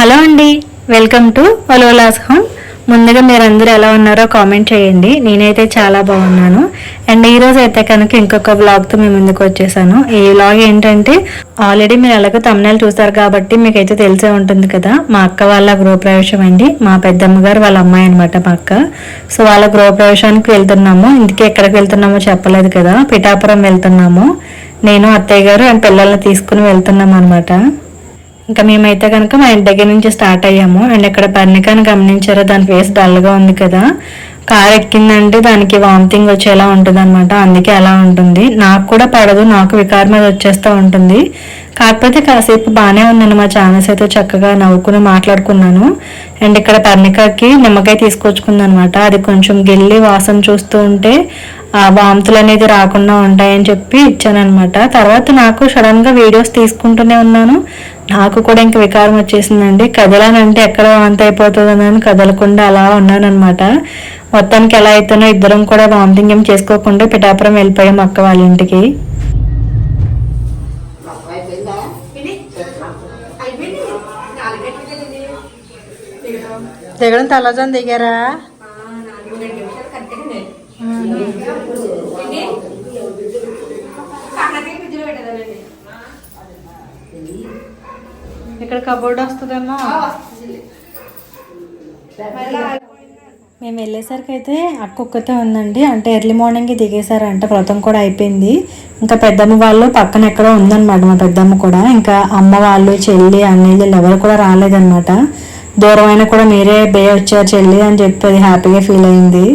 Hello అండి welcome to ఒలోలాస్ home ముందుగా మీరందరూ ఎలా ఉన్నారో కామెంట్ చేయండి. నేనైతే చాలా బాగున్నాను. అండ్ ఈరోజు అయితే కనుక ఇంకొక వ్లాగ్తో మీ ముందుకు వచ్చేసాను. ఈ వ్లాగ్ ఏంటంటే ఆల్రెడీ మీరు ఎలాగో తమిళ చూసారు కాబట్టి మీకైతే తెలిసే ఉంటుంది కదా. మా అక్క వాళ్ళ గృహప్రవేశం అండి. మా పెద్దమ్మ గారు వాళ్ళ అమ్మాయి అనమాట మా అక్క. సో వాళ్ళ గృహప్రవేశానికి వెళ్తున్నాము. ఇందుకే ఎక్కడికి వెళ్తున్నామో చెప్పలేదు కదా. పిఠాపురం వెళ్తున్నాము. నేను అత్తయ్య గారు అండ్ పిల్లల్ని తీసుకుని వెళ్తున్నాం అనమాట ఇంకా మేమైతే కనుక మా ఇంటి దగ్గర నుంచి స్టార్ట్ అయ్యాము. అండ్ ఇక్కడ పర్ణికాని గమనించారా? దాని ఫేస్ డల్గా ఉంది కదా. కార్ ఎక్కిందంటే దానికి వామిటింగ్ వచ్చేలా ఉంటుంది అనమాట అందుకే అలా ఉంటుంది. నాకు కూడా పడదు. నాకు వికారం మీద వచ్చేస్తూ ఉంటుంది. కాకపోతే కాసేపు బాగానే ఉన్నాను మా ఛానల్స్ అయితే చక్కగా నవ్వుకుని మాట్లాడుకున్నాను. అండ్ ఇక్కడ పర్ణికకి నిమ్మకాయ తీసుకొచ్చుకుంది అనమాట అది కొంచెం గిల్లి వాసన చూస్తూ ఉంటే వాంతులు అనేది రాకుండా ఉంటాయని చెప్పి ఇచ్చానమాట తర్వాత నాకు సడన్గా వీడియోస్ తీసుకుంటూనే ఉన్నాను. నాకు కూడా ఇంకా వికారం వచ్చేసిందండి. కదలానంటే ఎక్కడ వాంతి అయిపోతుందని కదలకుండా అలా ఉన్నాను అనమాట మొత్తానికి ఎలా అయితేనో ఇద్దరం కూడా వామిటింగ్ ఏం చేసుకోకుండా పిఠాపురం వెళ్ళిపోయాం అక్క వాళ్ళ ఇంటికి. దిగడం తెల్లజాన్ దిగారా ఇక్కడ కబోర్డ్ వస్తుందేమో. మేము వెళ్ళేసరికి అయితే అక్క ఒక్కతే ఉందండి. అంటే ఎర్లీ మార్నింగ్ దిగేశారంట వ్రతం కూడా అయిపోయింది. ఇంకా పెద్దమ్మ వాళ్ళు పక్కన ఎక్కడో ఉందన్నమాట మా పెద్దమ్మ కూడా. ఇంకా అమ్మ వాళ్ళు చెల్లి అన్నయ్యలు ఎవరు కూడా రాలేదన్నమాట. దూరమైన కూడా మీరే బే వచ్చారు చెల్లి అని చెప్పి అది హ్యాపీగా ఫీల్ అయింది.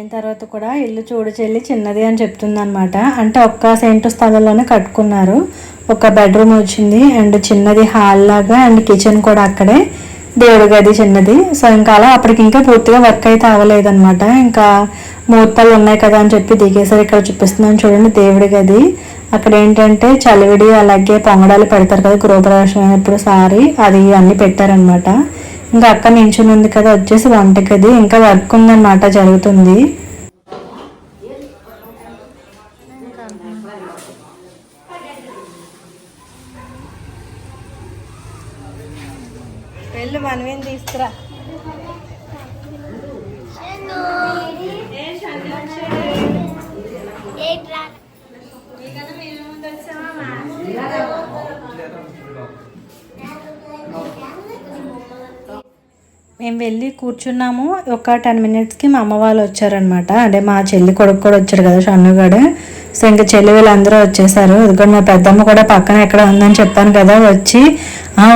వెళ్ళిన తర్వాత కూడా ఇల్లు చూడు చెల్లి చిన్నది అని చెప్తుందనమాట అంటే ఒక్క సెంటు స్థలంలోనే కట్టుకున్నారు. ఒక బెడ్రూమ్ వచ్చింది అండ్ చిన్నది హాల్ లాగా అండ్ కిచెన్ కూడా అక్కడే. దేవుడి గది చిన్నది. సో ఇంకా అలా అప్పటికి ఇంకా పూర్తిగా వర్క్ అయితే అవ్వలేదన్నమాట. ఇంకా ముహూర్తాలు ఉన్నాయి కదా అని చెప్పి దిగేసరి ఇక్కడ చూపిస్తున్నాను చూడండి దేవుడి గది. అక్కడ ఏంటంటే చలివిడి అలాగే పొంగడాలు పెడతారు కదా గృహప్రవేశం అయినప్పుడు సారీ అది అన్నీ పెట్టారనమాట ఇంకా అక్క నించుని ఉంది కదా వచ్చేసి వంటగది ఇంకా వర్క్ ఉందన్నమాట జరుగుతుంది. కూర్చున్నాము. ఒక టెన్ మినిట్స్కి మా అమ్మ వాళ్ళు వచ్చారనమాట అంటే మా చెల్లి కొడుకు కూడా వచ్చాడు కదా షన్నుగాడు సో ఇంకా చెల్లి వీళ్ళందరూ వచ్చేసారు. ఎందుకంటే మా పెద్దమ్మ కూడా పక్కన ఎక్కడ ఉందని చెప్పాను కదా వచ్చి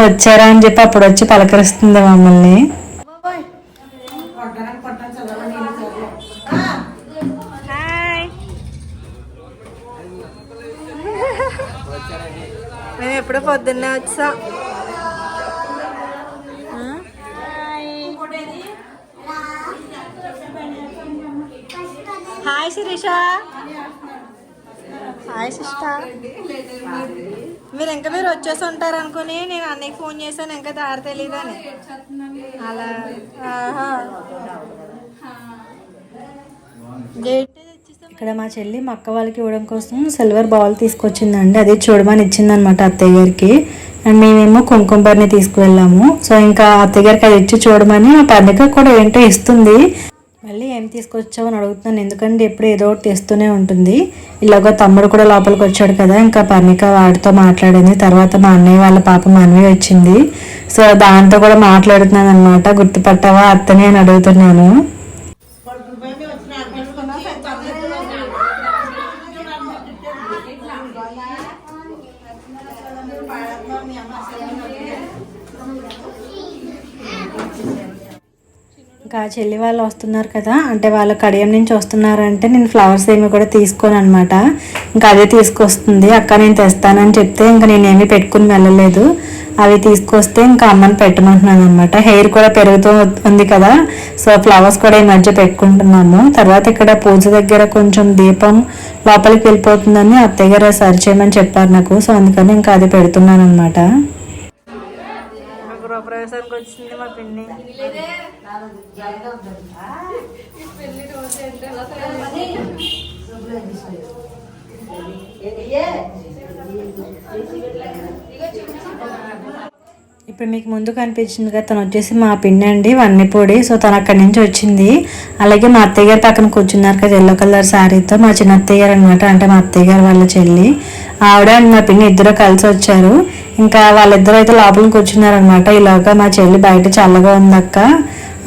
వచ్చారా? అని చెప్పి అప్పుడు వచ్చి పలకరిస్తుంది మమ్మల్ని. మేము ఎప్పుడో పొద్దున్నే వచ్చా. హాయ్ శిరీష. Hi sister. మీరు ఇంకా మీరు వచ్చేసి ఉంటారు అనుకుని నేను అన్నయ్యకి ఫోన్ చేశాను ఇంకా దారి తెలీదని. అలా ఇక్కడ మా చెల్లి మా అక్క వాళ్ళకి ఇవ్వడం కోసం సిల్వర్ బౌల్ తీసుకొచ్చిందండి. అది చూడమని ఇచ్చిందనమాట అత్తయ్య గారికి. అండ్ మేమేమో కుంకుంబర్ని తీసుకువెళ్ళాము. సో ఇంకా అత్తయ్య గారికి అది ఇచ్చి చూడమని మా పండుగ కూడా ఏంటో ఇస్తుంది. మళ్ళీ ఏం తీసుకొచ్చావు అని అడుగుతున్నాను. ఎందుకంటే ఎప్పుడు ఏదో ఒకటి తెస్తూనే ఉంటుంది. ఇలాగో తమ్ముడు కూడా లోపలికి వచ్చాడు కదా ఇంకా పర్ణిక వాడితో మాట్లాడింది. తర్వాత మా అన్నయ్య వాళ్ళ పాప మనవి వచ్చింది. సో దాంతో కూడా మాట్లాడుతున్నాను అనమాట గుర్తుపట్టావా అత్తని అని అడుగుతున్నాను. ఇంకా చెల్లి వాళ్ళు వస్తున్నారు కదా అంటే వాళ్ళు కడియం నుంచి వస్తున్నారంటే నేను ఫ్లవర్స్ ఏమి కూడా తీసుకోను అనమాట ఇంకా అదే తీసుకొస్తుంది. అక్క నేను తెస్తానని చెప్తే ఇంకా నేను పెట్టుకుని వెళ్ళలేదు. అవి తీసుకొస్తే ఇంకా అమ్మని పెట్టమంటున్నాను అనమాట హెయిర్ కూడా పెరుగుతూ ఉంది కదా సో ఫ్లవర్స్ కూడా ఈ మధ్య పెట్టుకుంటున్నాము. తర్వాత ఇక్కడ పూజ దగ్గర కొంచెం దీపం లోపలికి వెళ్ళిపోతుందని అత్తయ్య గారు సరి చేయమని చెప్పారు నాకు. సో అందుకని ఇంకా అది పెడుతున్నాను అనమాట గృహప్రవేశానికి వచ్చింది మా పిన్ని ఇప్పుడు మీకు ముందు కనిపించింది కదా తను వచ్చేసి మా పిన్ని అండి వన్నెపొడి సో తను అక్కడి నుంచి వచ్చింది. అలాగే మా అత్తయ్య గారు పక్కన కూర్చున్నారు కదా ఎల్లో కలర్ శారీతో. మా చిన్న అత్తయ్య గారు అనమాట అంటే మా అత్తయ్య గారు వాళ్ళ చెల్లి. ఆవిడ అండ్ మా పిన్ని ఇద్దరు కలిసి వచ్చారు. ఇంకా వాళ్ళిద్దరు అయితే లోపల కూర్చున్నారనమాట ఇలాగా ఈలోగా మా చెల్లి బయట చల్లగా ఉందక్క.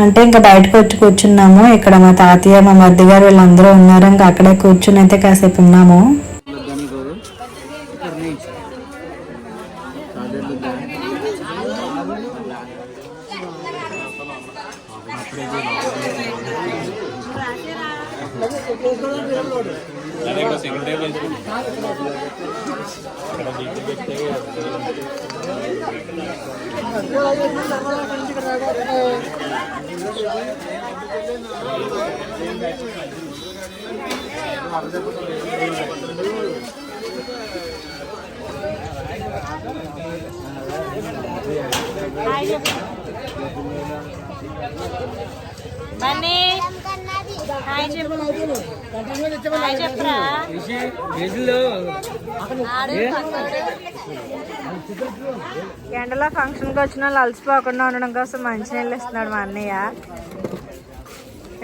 అంటే ఇంకా బయటకు వచ్చి కూర్చున్నాము. ఇక్కడ మా తాతయ్య మా మధ్య గారు వీళ్ళందరూ ఉన్నారు. ఇంకా అక్కడే కూర్చుని అయితే కాసేపు ఉన్నాము. Money. ఎండలో ఫంక్షన్కి వచ్చిన వాళ్ళు అలసిపోకుండా ఉండడం కోసం మంచినీళ్ళు ఇస్తున్నాడు మా అన్నయ్య.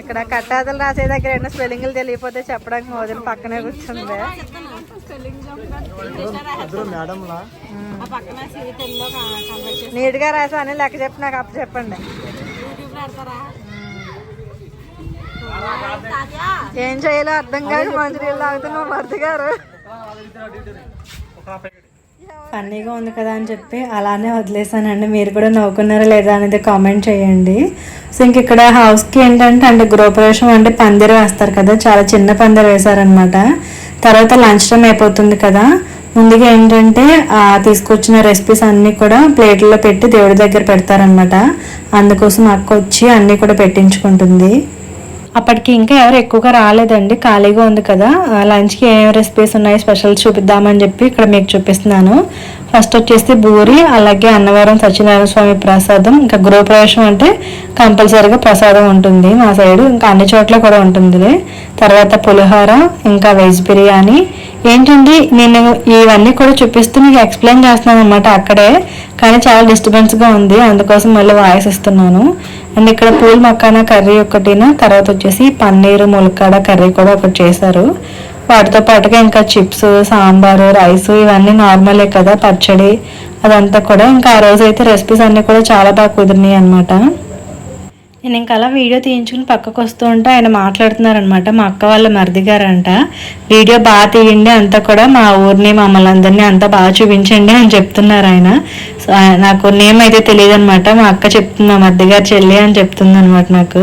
ఇక్కడ కట్టాతలు రాసే దగ్గర ఏమైనా స్పెల్లింగ్లు తెలియకపోతే చెప్పడానికి మొదలు పక్కనే కూర్చుంది. నీట్గా రాసా అని లెక్క చెప్పి నాకు అప్పు చెప్పండి ఏం చేయాలో అర్థం కాదు మంచినీళ్ళు తాగుతున్నా భర్త గారు. ఫన్నీగా ఉంది కదా అని చెప్పి అలానే వదిలేసానండి. మీరు కూడా నవ్వుకున్నారా లేదా అనేది కామెంట్ చేయండి. సో ఇంక ఇక్కడ హౌస్కి ఏంటంటే అంటే గృహప్రవేశం అంటే పందిరు వేస్తారు కదా. చాలా చిన్న పందిరు వేశారనమాట. తర్వాత లంచ్ టైం అయిపోతుంది కదా. ముందుగా ఏంటంటే తీసుకొచ్చిన రెసిపీస్ అన్నీ కూడా ప్లేట్లో పెట్టి దేవుడి దగ్గర పెడతారనమాట. అందుకోసం అక్క వచ్చి అన్నీ కూడా పెట్టించుకుంటుంది. అప్పటికి ఇంకా ఎవరు ఎక్కువగా రాలేదండి. ఖాళీగా ఉంది కదా. లంచ్కి ఏం రెసిపీస్ ఉన్నాయి? స్పెషల్స్ చూపిద్దామని చెప్పి ఇక్కడ మీకు చూపిస్తున్నాను. ఫస్ట్ వచ్చేసి బూరి అలాగే అన్నవరం సత్యనారాయణ స్వామి ప్రసాదం ఇంకా గృహప్రవేశం అంటే కంపల్సరీగా ప్రసాదం ఉంటుంది మా సైడ్ ఇంకా అన్ని చోట్ల కూడా ఉంటుంది తర్వాత పులిహోర ఇంకా వెజ్ బిర్యానీ. ఏంటండి నేను ఇవన్నీ కూడా చూపిస్తూ మీకు ఎక్స్ప్లెయిన్ చేస్తున్నాను అనమాట అక్కడే కానీ చాలా డిస్టర్బెన్స్గా ఉంది అందుకోసం మళ్ళీ వాయిస్ ఇస్తున్నాను అండ్ ఇక్కడ పూల్ మక్కానా కర్రీ ఒకటిన తర్వాత వచ్చేసి పన్నీరు ములక్కాడ కర్రీ కూడా ఒకటి చేశారు. వాటితో పాటుగా ఇంకా చిప్స్ సాంబారు రైస్ ఇవన్నీ నార్మలే కదా పచ్చడి అదంతా కూడా. ఇంకా ఆ రోజు అయితే రెసిపీస్ అన్నీ కూడా చాలా బాగా కుదిరినాయి అనమాట నేను ఇంకా అలా వీడియో తీయించుకుని పక్కకు వస్తూ ఉంటే ఆయన మాట్లాడుతున్నారనమాట మా అక్క వాళ్ళ మరిది గారంట. వీడియో బాగా తీయండి అంతా కూడా మా ఊరిని మమ్మల్ని అందరినీ అంతా బాగా చూపించండి అని చెప్తున్నారు ఆయన. ఆయన- నాకు నేమ్ అయితే తెలియదు అనమాట మా అక్క చెప్తుంది మా మరిది గారు చెల్లి అని చెప్తుంది అనమాట నాకు.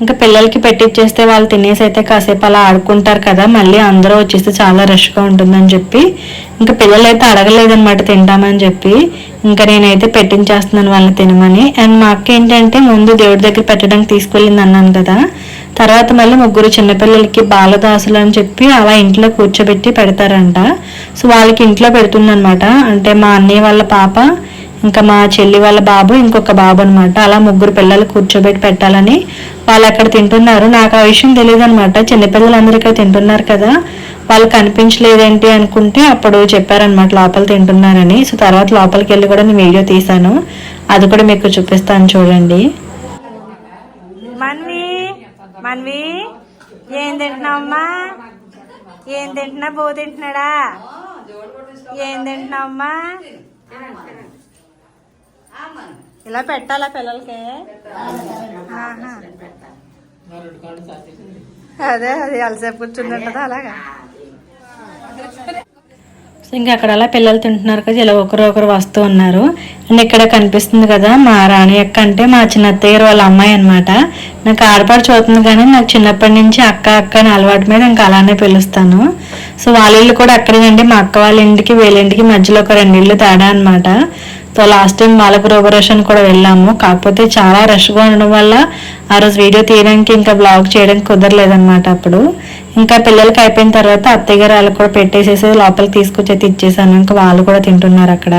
ఇంకా పిల్లలకి పెట్టిచ్చేస్తే వాళ్ళు తినేసి అయితే కాసేపు అలా ఆడుకుంటారు కదా మళ్ళీ అందరూ వచ్చేస్తే చాలా రష్గా ఉంటుందని చెప్పి ఇంకా పిల్లలు అయితే అడగలేదనమాట తింటామని చెప్పి ఇంకా నేనైతే పెట్టించేస్తున్నాను వాళ్ళని తినమని. అండ్ మా అక్క ఏంటంటే ముందు దేవుడి దగ్గర పెట్టడానికి తీసుకెళ్ళింది అన్నాను కదా తర్వాత మళ్ళీ ముగ్గురు చిన్నపిల్లలకి బాలదాసులు అని చెప్పి అలా ఇంట్లో కూర్చోబెట్టి పెడతారంట. సో వాళ్ళకి ఇంట్లో పెడుతుందనమాట అంటే మా అన్నయ్య వాళ్ళ పాప ఇంకా మా చెల్లి వాళ్ళ బాబు ఇంకొక బాబు అనమాట అలా ముగ్గురు పిల్లలు కూర్చోబెట్టి పెట్టాలని వాళ్ళు అక్కడ తింటున్నారు. నాకు ఆ విషయం తెలియదు అనమాట చిన్నపిల్లలందరూ ఇక్కడ తింటున్నారు కదా. వాళ్ళు కనిపించలేదేంటి అనుకుంటే అప్పుడు చెప్పారనమాట లోపల తింటున్నారని. సో తర్వాత లోపలికి వెళ్ళి కూడా నేను వీడియో తీశాను. అది కూడా మీకు చూపిస్తాను చూడండి. మన్వి మన్వి ఏం తింటున్నావమ్మా ఏం తింటున్నా? బో తింటున్నాడా? ఏం తింటున్నావమ్మా ఇలా పెట్టాలా పిల్లలకి. అదే అది అలసేపు కూర్చుంటుంటదా అలాగా? సో ఇంకా అక్కడ అలా పిల్లలు తింటున్నారు కదా ఇలా ఒకరు ఒకరు వస్తూ ఉన్నారు. అండ్ ఇక్కడ కనిపిస్తుంది కదా మా రాణి అక్క అంటే మా చిన్న అత్తయ్య వాళ్ళ అమ్మాయి అనమాట నాకు ఆడపాడు చూస్తుంది కానీ నాకు చిన్నప్పటి నుంచి అక్క అక్క అని అలవాటు మీద ఇంకా అలానే పిలుస్తాను. సో వాళ్ళ ఇల్లు కూడా అక్కడేనండి. మా అక్క వాళ్ళ ఇంటికి వీళ్ళ ఇంటికి మధ్యలో ఒక రెండు ఇల్లు తేడా అనమాట సో లాస్ట్ టైం వాళ్ళ గృహప్రవేశం కూడా వెళ్ళాము. కాకపోతే చాలా రష్గా ఉండడం వల్ల ఆ రోజు వీడియో తీయడానికి ఇంకా బ్లాగ్ చేయడానికి కుదరలేదన్నమాట అప్పుడు. ఇంకా పిల్లలకి అయిపోయిన తర్వాత అత్తయ్య గారు వాళ్ళకి కూడా పెట్టేసేసి లోపలికి తీసుకొచ్చి అయితే ఇచ్చేసాను. ఇంకా వాళ్ళు కూడా తింటున్నారు అక్కడ.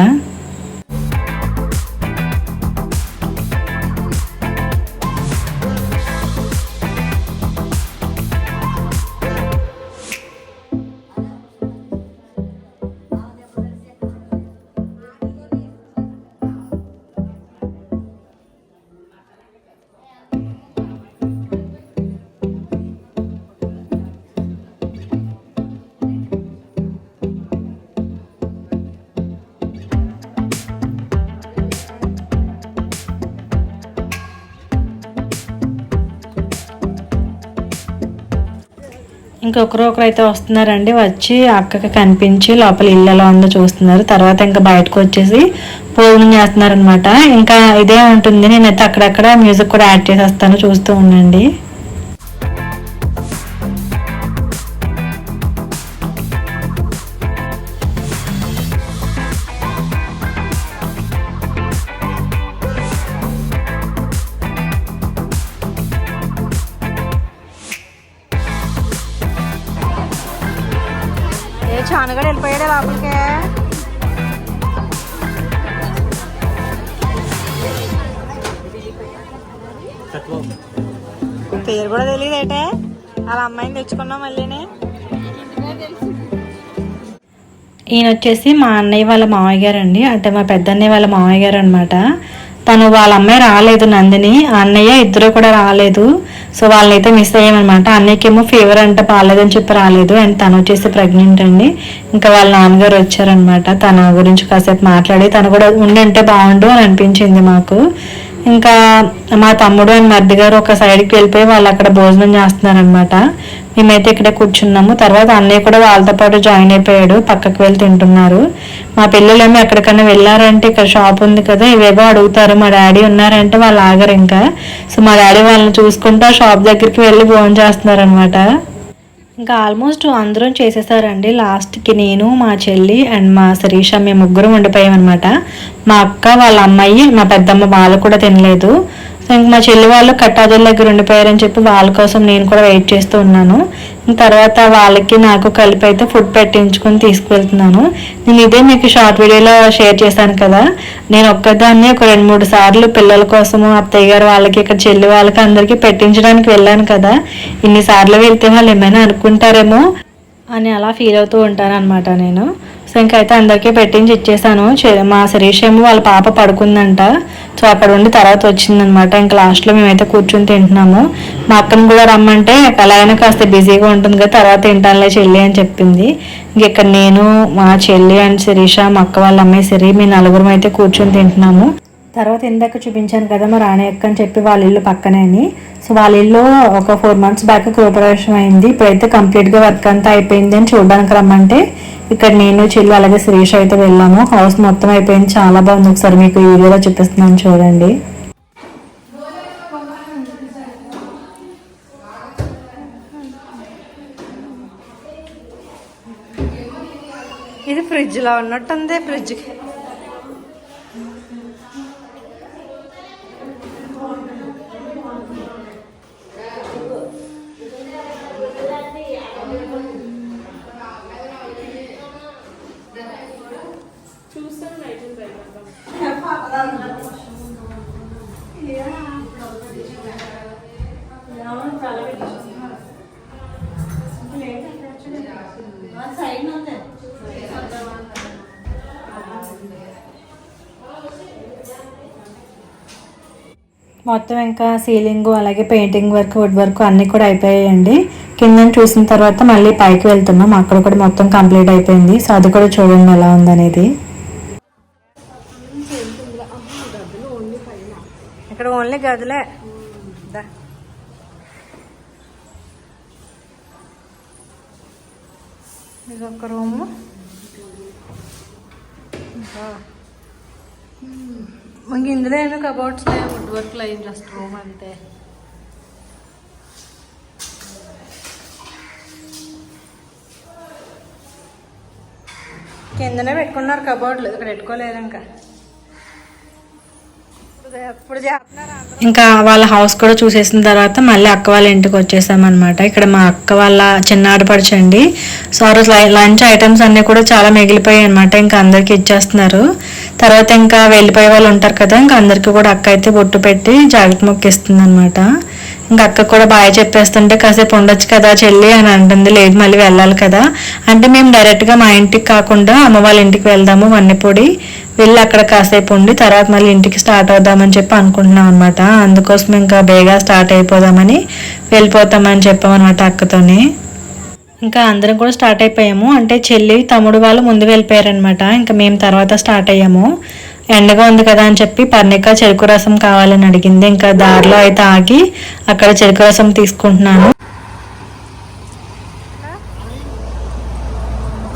ఇంకొకరు ఒకరు అయితే వస్తున్నారండి. వచ్చి అక్కకి కనిపించి లోపల ఇల్లు ఎలా ఉందో చూస్తున్నారు. తర్వాత ఇంకా బయటకు వచ్చేసి భోజనం చేస్తున్నారనమాట ఇంకా ఇదే ఉంటుంది. నేనైతే అక్కడక్కడ మ్యూజిక్ కూడా యాడ్ చేసేస్తాను. చూస్తూ ఉండండి. నాన్నగారు వెళ్ళిపోయాడే లోపలికే. పేరు కూడా తెలియదు ఏటే వాళ్ళ అమ్మాయిని తెచ్చుకున్నాం మళ్ళీనే. ఈయన వచ్చేసి మా అన్నయ్య వాళ్ళ మామయ్య గారు అండి అంటే మా పెద్దన్నయ్య వాళ్ళ మామయ్య గారు అనమాట తను వాళ్ళ అమ్మాయి రాలేదు నందిని. ఆ అన్నయ్య ఇద్దరు కూడా రాలేదు. సో వాళ్ళనైతే మిస్ అయ్యామన్నమాట. అన్నయ్యకేమో ఫీవర్ అంట బాగాలేదని చెప్పి రాలేదు. అండ్ తను వచ్చేసి ప్రెగ్నెంట్ అండి. ఇంకా వాళ్ళ నాన్నగారు వచ్చారనమాట తన గురించి కాసేపు మాట్లాడి తను కూడా ఉండంటే బాగుండు అని అనిపించింది మాకు. ఇంకా మా తమ్ముడు అండ్ మర్ది గారు ఒక సైడ్కి వెళ్ళిపోయి వాళ్ళు అక్కడ భోజనం చేస్తున్నారనమాట మేమైతే ఇక్కడ కూర్చున్నాము. తర్వాత అన్నయ్య కూడా వాళ్ళతో పాటు జాయిన్ అయిపోయాడు. పక్కకు వెళ్ళి తింటున్నారు. మా పిల్లలేమో ఎక్కడికైనా వెళ్ళారంటే ఇక్కడ షాప్ ఉంది కదా ఇవేవో అడుగుతారు. మా డాడీ ఉన్నారంటే వాళ్ళు ఆగరు ఇంకా. సో మా డాడీ వాళ్ళని చూసుకుంటూ ఆ షాప్ దగ్గరికి వెళ్ళి భోజనం చేస్తున్నారనమాట ఇంకా ఆల్మోస్ట్ అందరం చేసేసారండి. లాస్ట్కి నేను మా చెల్లి అండ్ మా శరీష మేము ముగ్గురం ఉండిపోయామన్నమాట. మా అక్క వాళ్ళ అమ్మాయి మా పెద్దమ్మ వాళ్ళు కూడా తినలేదు. ఇంక మా చెల్లి వాళ్ళు కట్టాదుల దగ్గర ఉండిపోయారని చెప్పి వాళ్ళ కోసం నేను కూడా వెయిట్ చేస్తూ ఉన్నాను. తర్వాత వాళ్ళకి నాకు కలిపి అయితే ఫుడ్ పెట్టించుకొని తీసుకువెళ్తున్నాను. నేను ఇదే మీకు షార్ట్ వీడియోలో షేర్ చేశాను కదా. నేను ఒక్కదాన్ని ఒక రెండు మూడు సార్లు పిల్లల కోసము అత్తయ్య గారు వాళ్ళకి ఇక్కడ చెల్లి వాళ్ళకి అందరికీ పెట్టించడానికి వెళ్ళాను కదా. ఇన్నిసార్లు వెళ్తే వాళ్ళు ఏమైనా అనుకుంటారేమో అని అలా ఫీల్ అవుతూ ఉంటాను అనమాట నేను. సో ఇంకైతే అందరికీ పెట్టించి ఇచ్చేసాను మా శరీష్ ఏమో వాళ్ళ పాప పడుకుందంట. సో అక్కడ ఉండి తర్వాత వచ్చిందనమాట. ఇంకా లాస్ట్లో మేమైతే కూర్చొని తింటున్నాము. మా అక్కను కూడా రమ్మంటే ఎలా అయినా కాస్త బిజీగా ఉంటుంది కదా తర్వాత తింటానులే చెల్లి అని చెప్పింది. ఇంక ఇక్కడ నేను మా చెల్లి అండ్ శిరీష మా అక్క వాళ్ళ అమ్మాయి సిరి మీ నలుగురం అయితే కూర్చొని తింటున్నాము. తర్వాత ఇందాక చూపించాను కదా మా రాణి అక్క అని చెప్పి వాళ్ళ ఇల్లు పక్కనే అని. సో వాళ్ళ ఇల్లు ఒక ఫోర్ మంత్స్ బ్యాక్ గృహప్రవేశం అయింది. ఇప్పుడైతే కంప్లీట్గా వర్క్ అంతా అయిపోయింది అని చూడడానికి రమ్మంటే ఇక్కడ నేను చెల్లి అలాగే శిరీష అయితే వెళ్ళాము. హౌస్ మొత్తం అయిపోయింది. చాలా బాగుంది. ఒకసారి మీకు ఈ వీడియోలో చూపిస్తున్నాను చూడండి. ఇది ఫ్రిడ్జ్ ఫ్రిడ్జ్కి మొత్తం ఇంకా సీలింగ్ అలాగే పెయింటింగ్ వర్క్ వుడ్ వర్క్ అన్నీ కూడా అయిపోయాయండి. కింద చూసిన తర్వాత మళ్ళీ పైకి వెళ్తున్నాం. అక్కడ కూడా మొత్తం కంప్లీట్ అయిపోయింది. సో అది కూడా చూడండి ఎలా ఉందనేది. ఇక్కడ ఓన్లీ గదులే. ఇది ఒక రూము ఇంకా ఇంక ఇందులో ఏమి కబోర్డ్స్ లేవు. వుడ్ వర్క్ ఏం జస్ట్ రూమ్ అంతే. కిందనే పెట్టుకున్నారు కబోర్డ్లు. ఇక్కడ పెట్టుకోలేదు ఇంకా. ఇంకా వాళ్ళ హౌస్ కూడా చూసేసిన తర్వాత మళ్ళీ అక్క వాళ్ళ ఇంటికి వచ్చేసామన్నమాట. ఇక్కడ మా అక్క వాళ్ళ చిన్న ఆడపడచండి సో ఆ రోజు లై- లంచ్ ఐటమ్స్ అన్నీ కూడా చాలా మిగిలిపోయాయి అనమాట ఇంకా అందరికి ఇచ్చేస్తున్నారు. తర్వాత ఇంకా వెళ్ళిపోయే వాళ్ళు ఉంటారు కదా ఇంకా అందరికీ కూడా అక్క అయితే బొట్టు పెట్టి జాగ్రత్త మొక్కిస్తుంది అనమాట ఇంకా అక్క కూడా బాగా చెప్పేస్తుంటే కాసేపు ఉండొచ్చు కదా చెల్లి అని అంటుంది. లేదు మళ్ళీ వెళ్ళాలి కదా. అంటే మేము డైరెక్ట్గా మా ఇంటికి కాకుండా అమ్మ వాళ్ళ ఇంటికి వెళ్దాము వన్నెపొడి. వెళ్ళి అక్కడ కాసేపు ఉండి తర్వాత మళ్ళీ ఇంటికి స్టార్ట్ అవుదామని చెప్పి అనుకుంటున్నాం అనమాట అందుకోసం ఇంకా బేగా స్టార్ట్ అయిపోదామని వెళ్ళిపోతామని చెప్పామన్నమాట అక్కతోని. ఇంకా అందరం కూడా స్టార్ట్ అయిపోయాము. అంటే చెల్లి తమ్ముడు వాళ్ళు ముందు వెళ్ళిపోయారనమాట ఇంకా మేము తర్వాత స్టార్ట్ అయ్యాము. ఎండగా ఉంది కదా అని చెప్పి పర్ణిక చెరుకు రసం కావాలని అడిగింది. ఇంకా దారిలో అయితే ఆగి అక్కడ చెరుకు రసం తీసుకుంటున్నాను.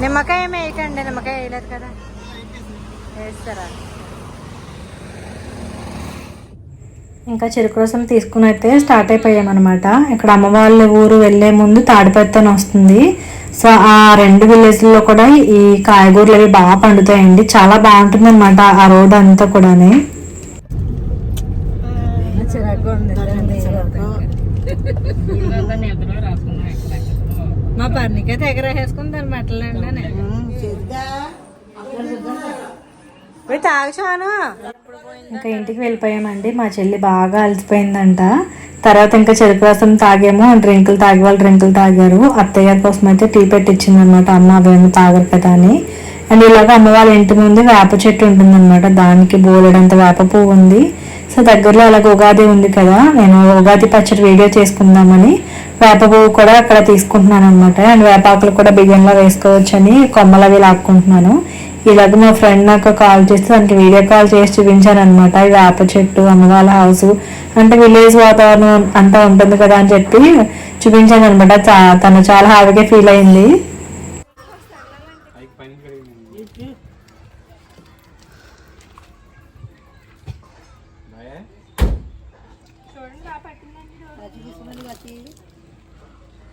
నిమ్మకాయ వేయకండి నిమ్మకాయ వేయలేదు కదా. వేస్తారా? ఇంకా చెరుకు రసం తీసుకుని అయితే స్టార్ట్ అయిపోయామన్నమాట. ఇక్కడ అమ్మ వాళ్ళ ఊరు వెళ్ళే ముందు తాడిపత్తి వస్తుంది. సో ఆ రెండు విలేజ్లో కూడా ఈ కాయగూరలు అవి బాగా పండుతాయండి. చాలా బాగుంటుంది అనమాట ఆ రోడ్ అంతా కూడాని మా పర్ణికైతే ఎగరేసుకుని దాని అవి తాగుచాను? ఇంకా ఇంటికి వెళ్ళిపోయామండి. మా చెల్లి బాగా అలసిపోయిందంట. తర్వాత ఇంకా చెరుకు రసం తాగాము డ్రింకులు తాగే వాళ్ళు డ్రింకులు తాగారు. అత్తయ్య కోసం అయితే టీ పెట్టించింది అనమాట అమ్మ అవేమో తాగరు కదా అని. అండ్ ఇలాగ అమ్మ వాళ్ళ ఇంటి ముందు వేప చెట్టు ఉంటుందన్నమాట. దానికి బోలెడంత వేప పువ్వు ఉంది. సో దగ్గరలో అలాగ ఉగాది ఉంది కదా. నేను ఉగాది పచ్చడి వీడియో చేసుకుందామని వేప పువ్వు కూడా అక్కడ తీసుకుంటున్నాను అనమాట అండ్ వేపాకులు కూడా బియ్యంలో వేసుకోవచ్చని కొమ్మలు అవి లాక్కుంటున్నాను. ఇలాగ మా ఫ్రెండ్ నాకు కాల్ చేస్తే దానికి వీడియో కాల్ చేసి చూపించాను అనమాట ఈ వేప చెట్టు అమ్మవాళ్ళ హౌస్ అంటే విలేజ్ వాతావరణం అంతా ఉంటుంది కదా అని చెప్పి చూపించాను అనమాట తను చాలా హ్యాపీగా ఫీల్ అయింది.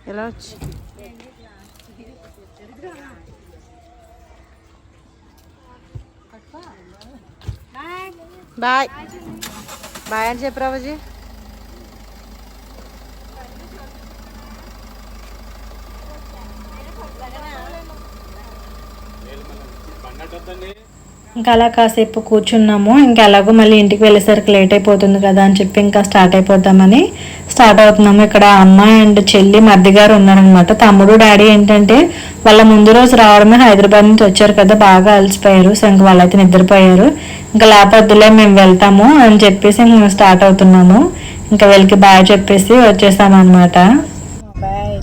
ఇలా వచ్చి? బాయ్. బాయ్ అని చెప్పు రాబుజీ ఇంకా అలా కాసేపు కూర్చున్నాము. ఇంకా ఎలాగో మళ్ళీ ఇంటికి వెళ్ళేసరికి లేట్ అయిపోతుంది కదా అని చెప్పి ఇంకా స్టార్ట్ అయిపోతామని స్టార్ట్ అవుతున్నాము. ఇక్కడ అమ్మ అండ్ చెల్లి మధ్య గారు ఉన్నారనమాట తమ్ముడు డాడీ ఏంటంటే వాళ్ళ ముందు రోజు రావడమే హైదరాబాద్ నుంచి వచ్చారు కదా బాగా అలసిపోయారు. సో ఇంక వాళ్ళైతే నిద్రపోయారు. ఇంకా లేకపోద్దులే మేము వెళ్తాము అని చెప్పేసి మేము స్టార్ట్ అవుతున్నాము. ఇంకా వీళ్ళకి బాగా చెప్పేసి వచ్చేసాము అనమాట బాయ్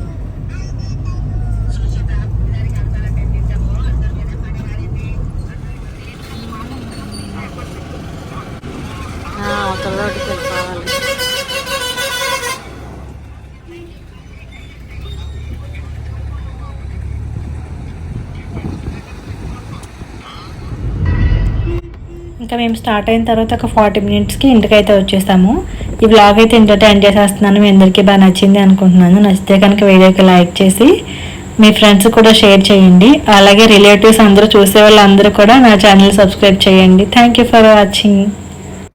ఒకళ్ళోటికి వెళ్ళిపోవాలి ఇంకా మేము స్టార్ట్ అయిన తర్వాత ఒక ఫార్టీ మినిట్స్కి ఇంటికైతే వచ్చేసాము. ఈ బ్లాగ్ అయితే ఇంతతో ఎండ్ చేసేస్తున్నాను. మీ అందరికీ బాగా నచ్చింది అనుకుంటున్నాను. నచ్చితే కనుక వీడియోకి లైక్ చేసి మీ ఫ్రెండ్స్ కూడా షేర్ చేయండి. అలాగే రిలేటివ్స్ అందరూ చూసే వాళ్ళందరూ కూడా నా ఛానల్ సబ్స్క్రైబ్ చేయండి. Thank you for watching